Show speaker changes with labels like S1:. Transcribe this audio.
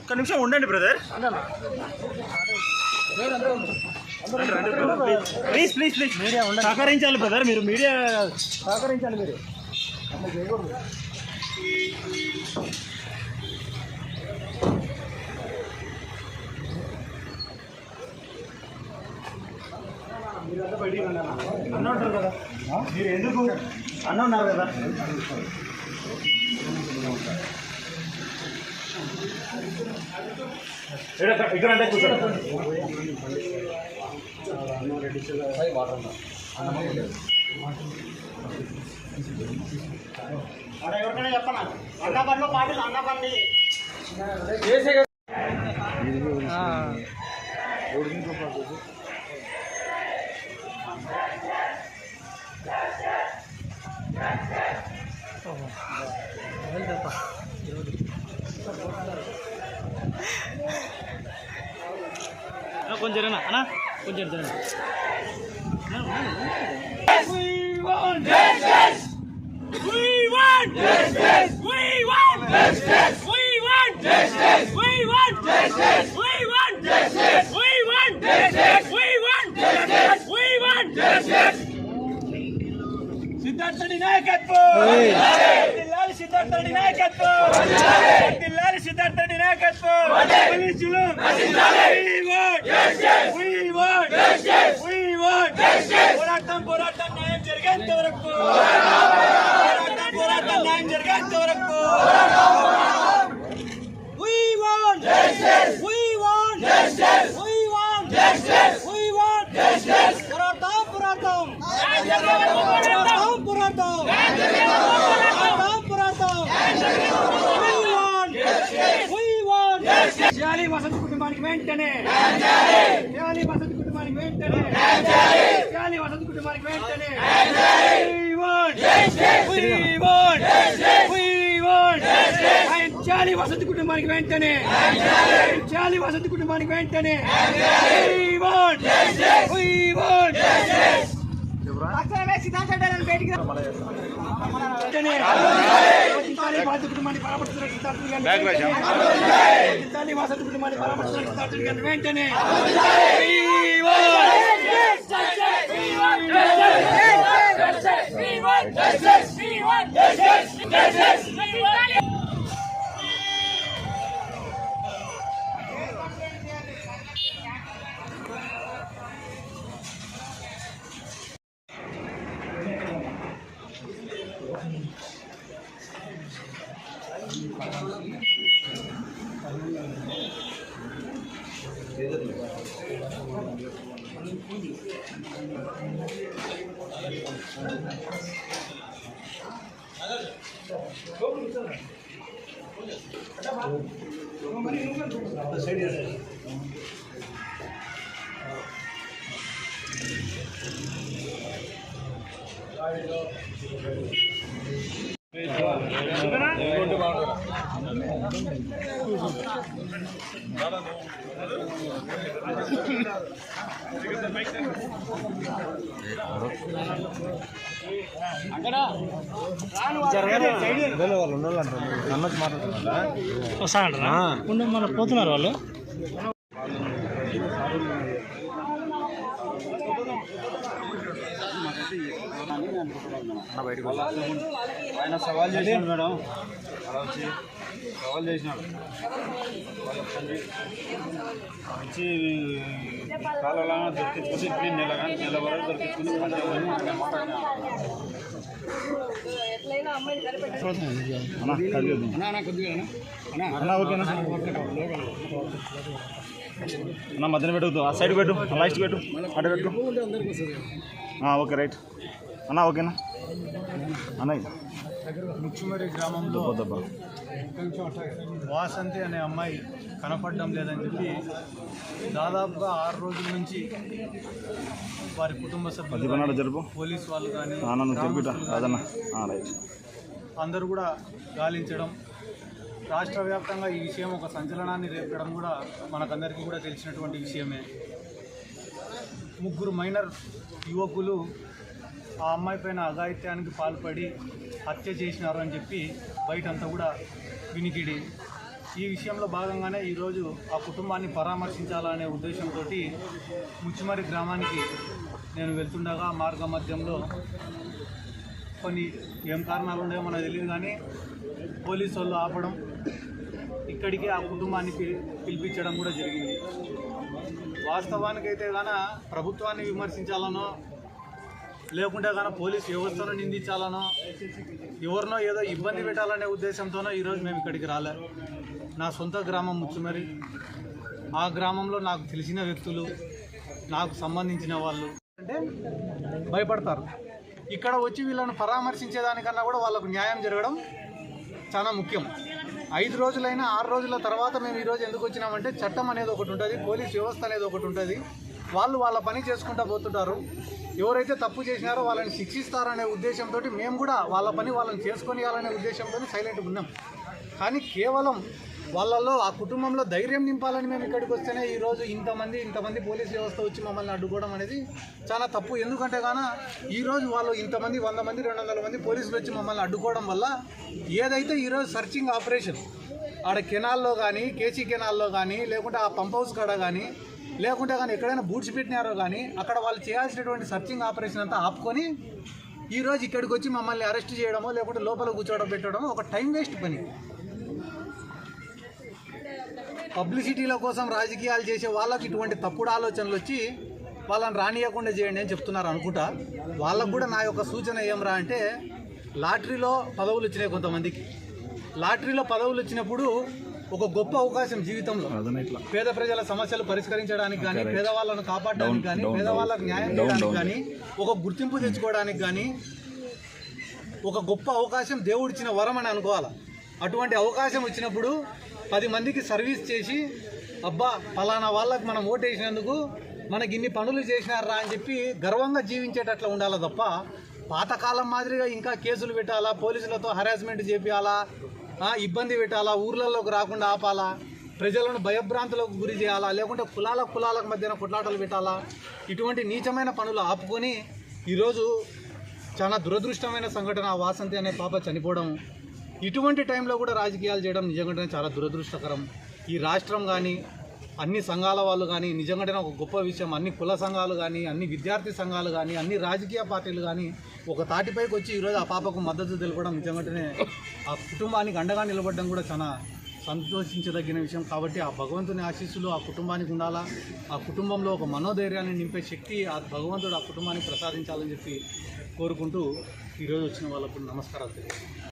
S1: ఒక నిమిషం ఉండండి brother. Please please please. Media ఉండండి సహకరించాలి బ్రదర్. మీరు మీడియా సహకరించాలి మీరు. అన్న. అన్న ఉంటారు కదా. మీరు ఎందుకు? అన్న ఉన్నారు కదా. ఇక్కడ ఇక్కడ అంటే కూర్చోండి. అరే ఎవరికైనా చెప్పనా? అన్న బండ్లో పాటలు అన్న బండి கொஞ்சம் எடுத்துறேன் We want justice! We want justice! We want justice! We want justice! We want justice! We want justice! We want justice! We want justice! We want justice! ಸಿದ್ಧಾರ್ಥಿ ನಾಯಕತ್ವ ಸಿದ್ಧಾರ್ಥಿ ನಾಯಕತ್ವ ಸಿದ್ಧಾರ್ಥಿ పోరాటం పోరాటం న్యాయం జరిగేంత వరకు పోరాటం పోరాటం న్యాయం జరిగేంత వరకు We want justice. We want justice. We want justice. We want justice. వసతి కుటుంబానికి వెంటనే. చేయాలి వసతి కుటుంబానికి వెంటనే. చేయాలి వసతి కుటుంబానికి వెంటనే. We want. Justice. We want. justice. వెంటనే రక్షించాలి బాధిత కుటుంబాన్ని గారిని వెంటనే. 来这里，走，走过去这里。我讲，大家看，我们门里有饭，都是谁的？来一个。对，走，走哪？走这边。సిద్ధార్థులు గారిని వెంటనే We want వస్తానంటారా ఉండు మన పోతున్నారు వాళ్ళు
S2: ఆయన సవాల్ చేసినాడు మేడం అలా వచ్చి సవాల్ చేసినాడు. వచ్చి కాలంలో దొరికించుకుని ఇప్పుడు నెల కానీ నెల వరకు దొరికించుకుని
S1: అన్న ఓకేనా అన్న మధ్యన పెట్టు ఆ సైడ్ పెట్టు లాస్ట్ పెట్టు అటు పెట్టు. Okay right. అన్న ఓకేనా? అన్నయ్య
S2: ముచ్చుమరి గ్రామంలో వాసంతి అనే అమ్మాయి కనపడడం లేదని చెప్పి దాదాపుగా ఆరు రోజుల నుంచి వారి కుటుంబ సభ్యులు పోలీస్ వాళ్ళు కానీ అందరూ కూడా గాలించడం. రాష్ట్ర వ్యాప్తంగా ఈ విషయం ఒక సంచలనాన్ని రేపడం కూడా మనకందరికీ కూడా తెలిసినటువంటి విషయమే. ముగ్గురు మైనర్ యువకులు ఆ అమ్మాయి పైన అఘాయిత్యానికి పాల్పడి హత్య చేసినారు అని చెప్పి బయటంతా కూడా వినికిడి. ఈ విషయంలో భాగంగానే ఈరోజు ఆ కుటుంబాన్ని పరామర్శించాలనే ఉద్దేశంతో ముచ్చిమరి గ్రామానికి నేను వెళ్తుండగా మార్గ మధ్యంలో కొన్ని ఏం కారణాలు ఉన్నాయో మనకు తెలియదు కానీ పోలీసు వాళ్ళు ఆపడం ఇక్కడికి ఆ కుటుంబాన్ని పిలి- పిలిపించడం కూడా జరిగింది. వాస్తవానికైతే గాన ప్రభుత్వాన్ని విమర్శించాలనో లేకుంటే కానీ పోలీస్ వ్యవస్థను నిందించాలనో ఎవరినో ఏదో ఇబ్బంది పెట్టాలనే ఉద్దేశంతోనో ఈరోజు మేము ఇక్కడికి రాలే. నా సొంత గ్రామం ముచ్చుమరి. ఆ గ్రామంలో నాకు తెలిసిన వ్యక్తులు నాకు సంబంధించిన వాళ్ళు అంటే భయపడతారు. ఇక్కడ వచ్చి వీళ్ళని పరామర్శించేదానికన్నా కూడా వాళ్ళకు న్యాయం జరగడం చాలా ముఖ్యం. ఐదు రోజులైనా ఆరు రోజుల తర్వాత మేము ఈరోజు ఎందుకు వచ్చినామంటే చట్టం అనేది ఒకటి ఉంటుంది పోలీస్ వ్యవస్థ అనేది ఒకటి ఉంటుంది. వాళ్ళు వాళ్ళ పని చేసుకుంటూ పోతుంటారు. ఎవరైతే తప్పు చేసినారో వాళ్ళని శిక్షిస్తారనే ఉద్దేశంతో మేము కూడా వాళ్ళ పని వాళ్ళని చేసుకొనియాలనే ఉద్దేశంతో సైలెంట్గా ఉన్నాం. కానీ కేవలం వాళ్ళలో ఆ కుటుంబంలో ధైర్యం నింపాలని మేము ఇక్కడికి వస్తేనే ఈరోజు ఇంతమంది ఇంతమంది పోలీస్ వ్యవస్థ వచ్చి మమ్మల్ని అడ్డుకోవడం అనేది చాలా తప్పు. ఎందుకంటే కానీ ఈరోజు వాళ్ళు ఇంతమంది వంద మంది రెండు వందల మంది పోలీసులు వచ్చి మమ్మల్ని అడ్డుకోవడం వల్ల ఏదైతే ఈరోజు సర్చింగ్ ఆపరేషన్ ఆడ కెనాల్లో కానీ కేసీ కెనాల్లో కానీ లేకుంటే ఆ పంప్ హౌస్ కాడ కానీ లేకుంటే కానీ ఎక్కడైనా బూడ్చి పెట్టినారో కానీ అక్కడ వాళ్ళు చేయాల్సినటువంటి సర్చింగ్ ఆపరేషన్ అంతా ఆపుకొని ఈరోజు ఇక్కడికి వచ్చి మమ్మల్ని అరెస్ట్ చేయడమో లేకుంటే లోపల కూర్చోవడం పెట్టడమో ఒక టైం వేస్ట్ పని. పబ్లిసిటీల కోసం రాజకీయాలు చేసే వాళ్ళకి ఇటువంటి తప్పుడు ఆలోచనలు వచ్చి వాళ్ళని రానియకుండా చేయండి అని చెప్తున్నారు అనుకుంటా. వాళ్ళకు కూడా నా యొక్క సూచన ఏమరా అంటే లాటరీలో పదవులు వచ్చినాయి కొంతమందికి. లాటరీలో పదవులు వచ్చినప్పుడు ఒక గొప్ప అవకాశం జీవితంలో. పేద ప్రజల సమస్యలు పరిష్కరించడానికి కానీ పేదవాళ్ళను కాపాడడానికి కానీ పేదవాళ్ళకు న్యాయం చేయడానికి కానీ ఒక గుర్తింపు తెచ్చుకోవడానికి కానీ ఒక గొప్ప అవకాశం దేవుడిచ్చిన వరం అని అనుకోవాలి? అటువంటి అవకాశం వచ్చినప్పుడు పది మందికి సర్వీస్ చేసి అబ్బా ఫలానా వాళ్ళకి మనం ఓటేసినందుకు మనకి ఇన్ని పనులు చేసినారా అని చెప్పి గర్వంగా జీవించేటట్లా ఉండాలి తప్ప పాతకాలం మాదిరిగా ఇంకా కేసులు పెట్టాలా? పోలీసులతో హరాస్మెంట్ చేపియాలా? ఆ, ఇబ్బంది పెట్టాలా? ఊర్లలోకి రాకుండా ఆపాలా? ప్రజలను భయభ్రాంతులకు గురి చేయాలా? లేకుంటే కులాల కులాలకు మధ్యన కొట్లాటలు పెట్టాలా? ఇటువంటి నీచమైన పనులు ఆపుకొని ఈరోజు చాలా దురదృష్టమైన సంఘటన ఆ వాసంతి అనే పాప చనిపోవడం ఇటువంటి టైంలో కూడా రాజకీయాలు చేయడం నిజంగానే చాలా దురదృష్టకరం. ఈ రాష్ట్రం కానీ అన్ని సంఘాల వాళ్ళు కానీ నిజంగానే ఒక గొప్ప విషయం అన్ని కుల సంఘాలు కానీ అన్ని విద్యార్థి సంఘాలు కానీ అన్ని రాజకీయ పార్టీలు కానీ ఒక తాటిపైకి వచ్చి ఈరోజు ఆ పాపకు మద్దతు తెలపడం నిజంగానే ఆ కుటుంబానికి అండగా నిలబడడం కూడా చాలా సంతోషించదగిన విషయం. కాబట్టి ఆ భగవంతుని ఆశీస్సులు ఆ కుటుంబానికి ఉండాలా? ఆ కుటుంబంలో ఒక మనోధైర్యాన్ని నింపే శక్తి ఆ భగవంతుడు ఆ కుటుంబానికి ప్రసాదించాలని చెప్పి కోరుకుంటూ ఈరోజు వచ్చిన వాళ్ళకు నమస్కారాలు తెలియజేస్తున్నాను.